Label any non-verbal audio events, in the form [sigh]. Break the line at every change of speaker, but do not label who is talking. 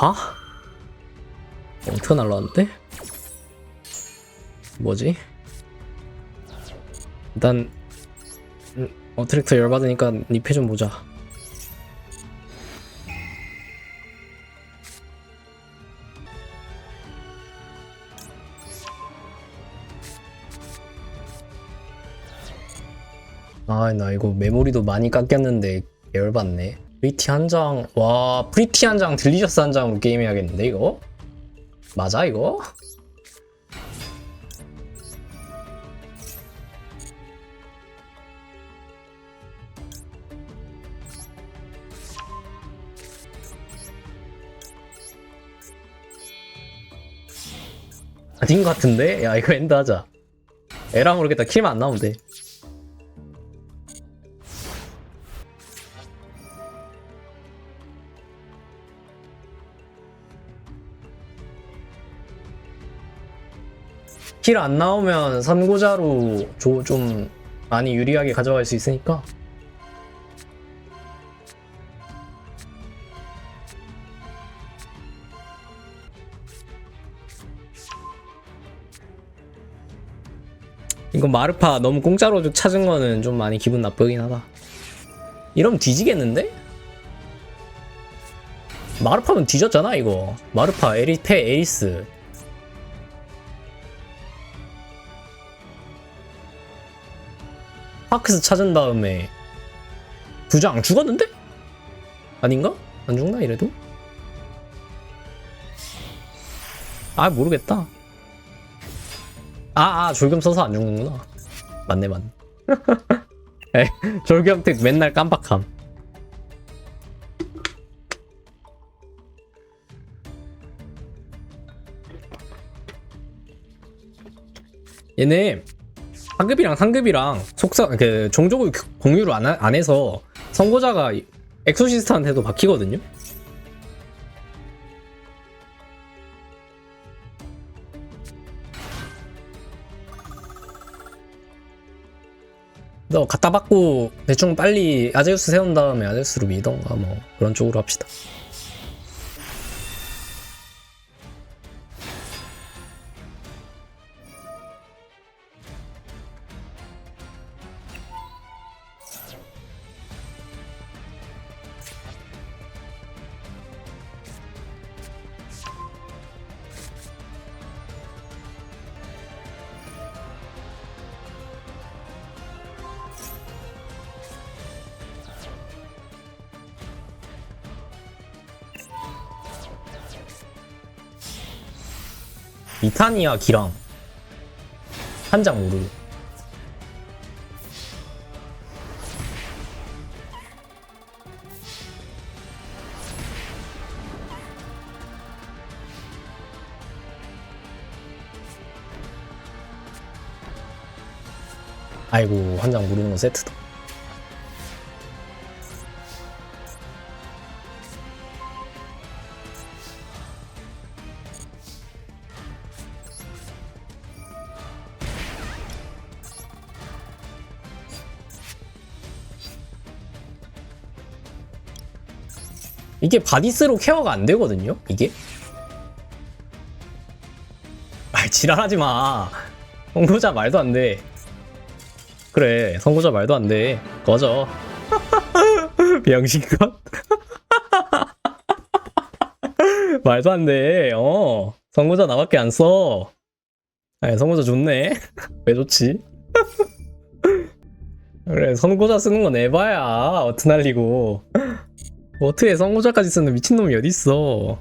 가? 어떻게 날라왔는데? 뭐지? 일단 음, 어 트랙터 열받으니까 니페 좀 보자 아 나 이거 메모리도 많이 깎였는데 열받네 프리티 한 장 와 프리티 한 장 딜리셔스 한 장으로 게임 해야겠는데 이거? 맞아 이거? 아닌 것 같은데? 야 이거 엔드 하자 에라 모르겠다 킬만 안 나오면 돼 킬안 나오면 선고자로 조, 좀 많이 유리하게 가져갈 수 있으니까. 이거 마르파 너무 공짜로 찾은 거는 좀 많이 기분 나쁘긴 하다. 이러면 뒤지겠는데? 마르파면 뒤졌잖아 이거. 마르파 에리페 에리스 파크스 찾은 다음에 부장 죽었는데? 아닌가? 안 죽나 이래도? 아 모르겠다 아, 아 졸겸 써서 안 죽는구나 맞네 맞네 [laughs] 에이, 졸겸 특 맨날 깜빡함 얘네 하급이랑 상급이랑 속성 그 종족을 공유를 안, 하- 안 해서 선고자가 엑소시스트한테도 바뀌거든요. 너 갖다 받고 대충 빨리 아제우스 세운 다음에 아제우스로 미던가 뭐 그런 쪽으로 합시다. 이타니아 기랑. 한장 모르고 아이고 한장 모르는 건 세트다 이게 바디스로 케어가 안 되거든요? 이게? 아 지랄하지 마. 선고자 말도 안 돼. 그래 선고자 말도 안 돼. 꺼져. [laughs] 병신것 [laughs] 말도 안 돼. 어 선고자 나밖에 안 써. 아 선고자 좋네. [laughs] 왜 좋지? 그래 선고자 쓰는 건 에바야. 어트 날리고 뭐 어떻게 선고자까지 쓰는 미친놈이 어딨어